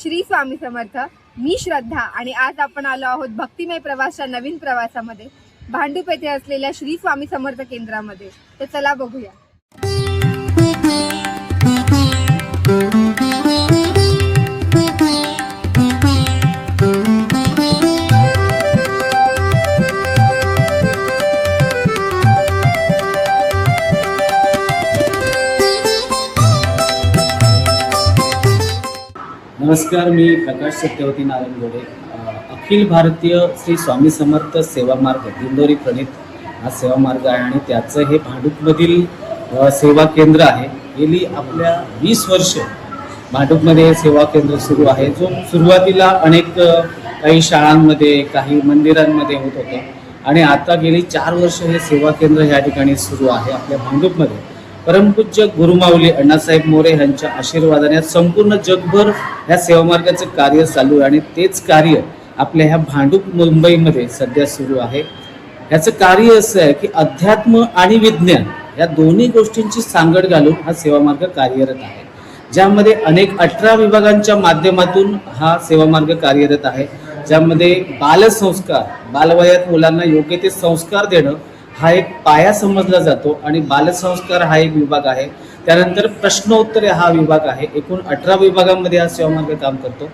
श्री स्वामी समर्थ. मी श्रद्धा आणि आज आपण आलो आहोत भक्तिमय प्रवासच्या नवीन प्रवासामध्ये. भांडूप येथे असलेल्या श्री स्वामी समर्थ केंद्रामध्ये. तर चला बघूया. नमस्कार मी प्रकाश सत्यवती नारायण गोडे. अखिल भारतीय श्री स्वामी समर्थ सेवा मार्ग दिंडोरी प्रणित हा सेवा मार्ग आहे आणि त्याचं हे भांडूपमधील सेवा केंद्र आहे. गेली आपल्या वीस वर्ष भांडूपमध्ये हे सेवा केंद्र सुरू आहे. जो सुरुवातीला अनेक काही शाळांमध्ये काही मंदिरांमध्ये होत होतं. आणि आता गेली चार वर्ष हे सेवा केंद्र ह्या ठिकाणी सुरू आहे आपल्या भांडूपमध्ये. परमपूज्य गुरुमाऊली अण्णासाहेब मोरे यांच्या आशीर्वादाने संपूर्ण जगभर ह्या सेवामार्गाचं कार्य चालू आहे आणि तेच कार्य आपल्या ह्या भांडूप मुंबईमध्ये सध्या सुरू आहे. ह्याचं कार्य असं आहे की अध्यात्म आणि विज्ञान या दोन्ही गोष्टींची सांगड घालून हा सेवामार्ग कार्यरत आहे. ज्यामध्ये अनेक अठरा विभागांच्या माध्यमातून हा सेवामार्ग कार्यरत आहे. ज्यामध्ये बालसंस्कार बालवयात मुलांना योग्य ते संस्कार देणं हा एक पाया समजला जातो आणि बालसंस्कार हा एक विभाग आहे. त्यानंतर प्रश्नोत्तरे हा विभाग आहे. एकूण अठरा विभागांमध्ये हा सेवामार्ग काम करतो.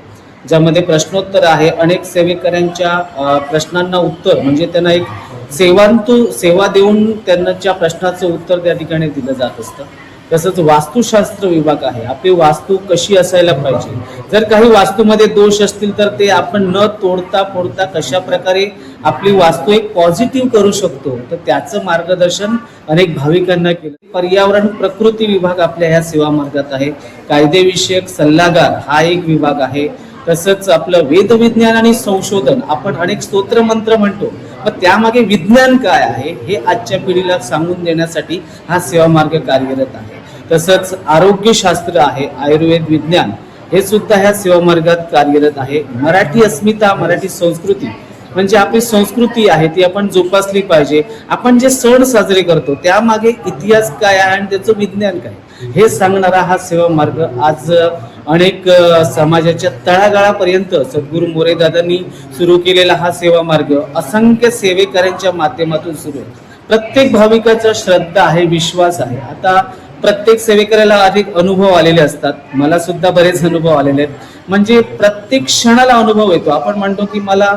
ज्यामध्ये प्रश्नोत्तर आहे. अनेक सेवेकऱ्यांच्या प्रश्नांना उत्तर म्हणजे त्यांना एक सेवांतू सेवा देऊन त्यांच्या प्रश्नाचं उत्तर त्या ठिकाणी दिलं जात असतं. तसंच वास्तुशास्त्र विभाग आहे. आपली वास्तू कशी असायला पाहिजे? जर काही वास्तूमध्ये दोष असतील तर ते आपण न तोडता फोडता कशा प्रकारे आपली वास्तू एक पॉझिटिव्ह करू शकतो? तर त्याचं मार्गदर्शन अनेक भाविकांना केलं. पर्यावरण प्रकृती विभाग आपल्या ह्या सेवा मार्गात आहे. कायदेविषयक सल्लागार हा एक विभाग आहे. तसंच आपलं वेदविज्ञान आणि संशोधन आपण अनेक स्तोत्र मंत्र म्हणतो. पण त्यामागे विज्ञान काय आहे हे आजच्या पिढीला सांगून देण्यासाठी हा सेवा मार्ग कार्यरत आहे. तसंच आरोग्यशास्त्र आहे आयुर्वेद विज्ञान हे सुद्धा ह्या सेवामार्गात कार्यरत आहे. मराठी अस्मिता मराठी संस्कृती म्हणजे आपली संस्कृती आहे ती आपण जोपासली पाहिजे. आपण जे सण साजरे करतो त्यामागे इतिहास काय आहे आणि त्याचं विज्ञान काय हे सांगणारा हा सेवा मार्ग आज अनेक समाजाच्या तळागाळापर्यंत सद्गुरू मोरे दादांनी सुरू केलेला हा सेवा मार्ग असंख्य सेवेकऱ्यांच्या माध्यमातून सुरू आहे. प्रत्येक भाविकाचा श्रद्धा आहे विश्वास आहे. आता प्रत्येक सेवेकऱ्याला अधिक अनुभव आलेले असतात. मला सुद्धा बरेच अनुभव आलेले आहेत. म्हणजे प्रत्येक क्षणाला अनुभव येतो. आपण म्हणतो की मला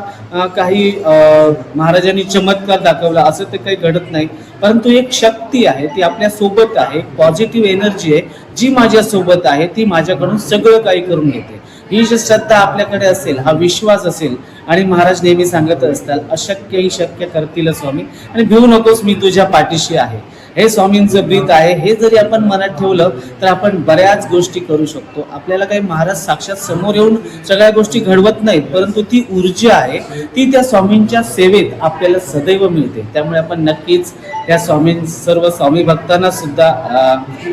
काही महाराजांनी चमत्कार दाखवला. असं ते काही घडत नाही. परंतु एक शक्ती आहे ती आपल्यासोबत आहे. पॉझिटिव्ह एनर्जी आहे. जी माझ्या सोबत आहे ती माझ्याकडून सगळं काही करून घेते. ही जी श्रद्धा आपल्याकडे असेल हा विश्वास असेल आणि महाराज नेहमी सांगत असतात अशक्य ही शक्य करतील स्वामी. आणि भिवू नकोस मी तुझ्या पाठीशी आहे. हे स्वामींचं ब्रीत आहे. हे जरी आपण मनात ठेवलं तर आपण बऱ्याच गोष्टी करू शकतो. आपल्याला काही महाराज साक्षात समोर येऊन सगळ्या गोष्टी घडवत नाहीत परंतु ती ऊर्जा आहे. ती त्या स्वामींच्या सेवेत आपल्याला सदैव मिळते. त्यामुळे आपण नक्कीच या स्वामी सर्व स्वामी भक्तांना सुद्धा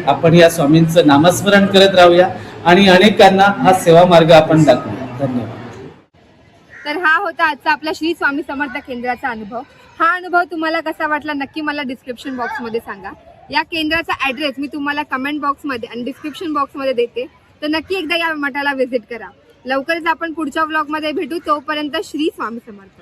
आपण या स्वामींचं नामस्मरण करत राहूया आणि अनेकांना हा सेवा मार्ग आपण दाखवूया. धन्यवाद. तर हा होता आजचा आपला श्री स्वामी समर्थ केंद्राचा अनुभव. हा अनुभव तुम्हाला कसा वाटला नक्की मला डिस्क्रिप्शन बॉक्समध्ये सांगा. या केंद्राचा ॲड्रेस मी तुम्हाला कमेंट बॉक्समध्ये आणि डिस्क्रिप्शन बॉक्समध्ये देते. तर नक्की एकदा या मठाला व्हिजिट करा. लवकरच आपण पुढच्या ब्लॉगमध्ये भेटू. तोपर्यंत श्री स्वामी समर्थ.